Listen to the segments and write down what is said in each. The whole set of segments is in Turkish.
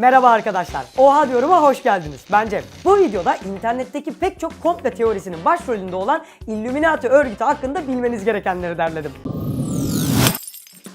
Merhaba arkadaşlar. Oha diyorum'a hoş geldiniz. Ben Cem. Bu videoda internetteki pek çok komple teorisinin başrolünde olan Illuminati örgütü hakkında bilmeniz gerekenleri derledim.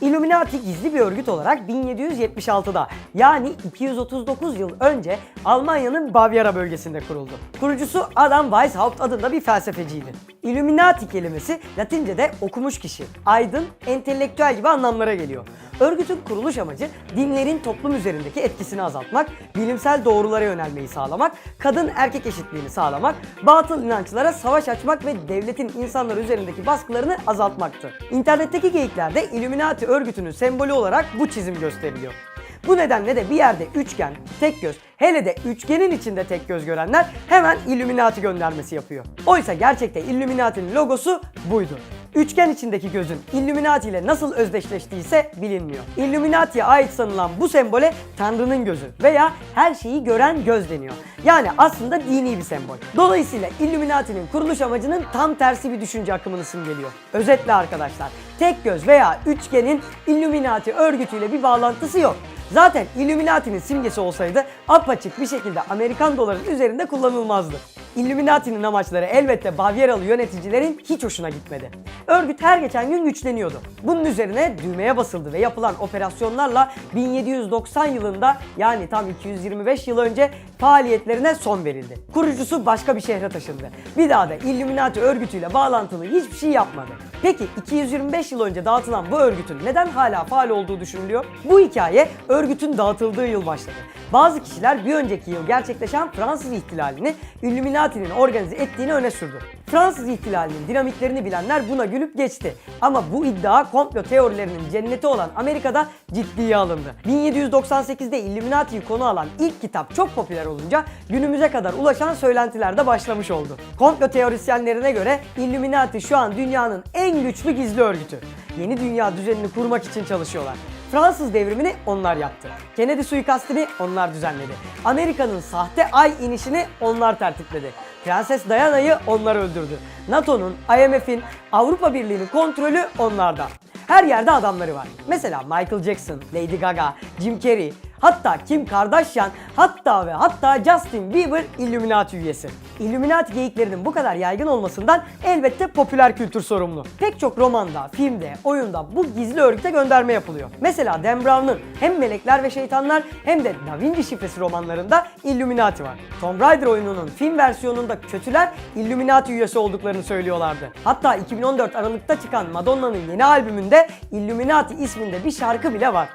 Illuminati gizli bir örgüt olarak 1776'da yani 239 yıl önce Almanya'nın Bavyera bölgesinde kuruldu. Kurucusu Adam Weishaupt adında bir felsefeciydi. Illuminati kelimesi Latince'de okumuş kişi, aydın, entelektüel gibi anlamlara geliyor. Örgütün kuruluş amacı dinlerin toplum üzerindeki etkisini azaltmak, bilimsel doğrulara yönelmeyi sağlamak, kadın erkek eşitliğini sağlamak, batıl inançlara savaş açmak ve devletin insanlar üzerindeki baskılarını azaltmaktı. İnternetteki geyiklerde Illuminati örgütünün sembolü olarak bu çizim gösteriliyor. Bu nedenle de bir yerde üçgen, tek göz, hele de üçgenin içinde tek göz görenler hemen Illuminati göndermesi yapıyor. Oysa gerçekte Illuminati'nin logosu buydu. Üçgen içindeki gözün Illuminati ile nasıl özdeşleştiyse bilinmiyor. Illuminati'ye ait sanılan bu sembole Tanrı'nın gözü veya her şeyi gören göz deniyor. Yani aslında dini bir sembol. Dolayısıyla Illuminati'nin kuruluş amacının tam tersi bir düşünce akımını simgeliyor. Özetle arkadaşlar, tek göz veya üçgenin Illuminati örgütüyle bir bağlantısı yok. Zaten Illuminati'nin simgesi olsaydı apaçık bir şekilde Amerikan doların üzerinde kullanılmazdı. Illuminati'nin amaçları elbette Bavyeralı yöneticilerin hiç hoşuna gitmedi. Örgüt her geçen gün güçleniyordu. Bunun üzerine düğmeye basıldı ve yapılan operasyonlarla 1790 yılında yani tam 225 yıl önce faaliyetlerine son verildi. Kurucusu başka bir şehre taşındı. Bir daha da Illuminati örgütüyle bağlantılı hiçbir şey yapmadı. Peki 225 yıl önce dağıtılan bu örgütün neden hala faal olduğu düşünülüyor? Bu hikaye örgütün dağıtıldığı yıl başladı. Bazı kişiler bir önceki yıl gerçekleşen Fransız ihtilalini Illuminati'nin organize ettiğini öne sürdü. Fransız ihtilalinin dinamiklerini bilenler buna gülüp geçti. Ama bu iddia komplo teorilerinin cenneti olan Amerika'da ciddiye alındı. 1798'de Illuminati'yi konu alan ilk kitap çok popüler olunca günümüze kadar ulaşan söylentiler de başlamış oldu. Komplo teorisyenlerine göre Illuminati şu an dünyanın en güçlü gizli örgütü. Yeni dünya düzenini kurmak için çalışıyorlar. Fransız devrimini onlar yaptı. Kennedy suikastini onlar düzenledi. Amerika'nın sahte ay inişini onlar tertipledi. Prenses Diana'yı onlar öldürdü. NATO'nun, IMF'in, Avrupa Birliği'nin kontrolü onlarda. Her yerde adamları var. Mesela Michael Jackson, Lady Gaga, Jim Carrey, hatta Kim Kardashian, hatta ve hatta Justin Bieber Illuminati üyesi. Illuminati geyiklerinin bu kadar yaygın olmasından elbette popüler kültür sorumlu. Pek çok romanda, filmde, oyunda bu gizli örgüte gönderme yapılıyor. Mesela Dan Brown'un hem Melekler ve Şeytanlar hem de Da Vinci Şifresi romanlarında Illuminati var. Tomb Raider oyununun film versiyonunda kötüler Illuminati üyesi olduklarını söylüyorlardı. Hatta 2014 Aralık'ta çıkan Madonna'nın yeni albümünde Illuminati isminde bir şarkı bile var.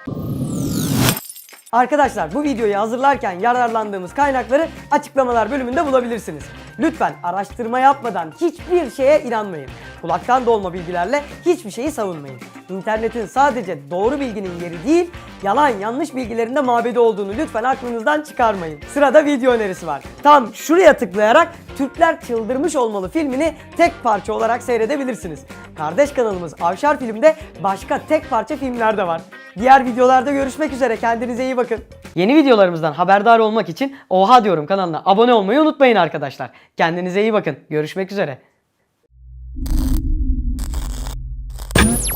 Arkadaşlar bu videoyu hazırlarken yararlandığımız kaynakları açıklamalar bölümünde bulabilirsiniz. Lütfen araştırma yapmadan hiçbir şeye inanmayın. Kulaktan dolma bilgilerle hiçbir şeyi savunmayın. İnternetin sadece doğru bilginin yeri değil, yalan yanlış bilgilerin de mabedi olduğunu lütfen aklınızdan çıkarmayın. Sırada video önerisi var. Tam şuraya tıklayarak Türkler Çıldırmış Olmalı filmini tek parça olarak seyredebilirsiniz. Kardeş kanalımız Avşar Film'de başka tek parça filmler de var. Diğer videolarda görüşmek üzere. Kendinize iyi bakın. Yeni videolarımızdan haberdar olmak için Oha diyorum kanalına abone olmayı unutmayın arkadaşlar. Kendinize iyi bakın. Görüşmek üzere.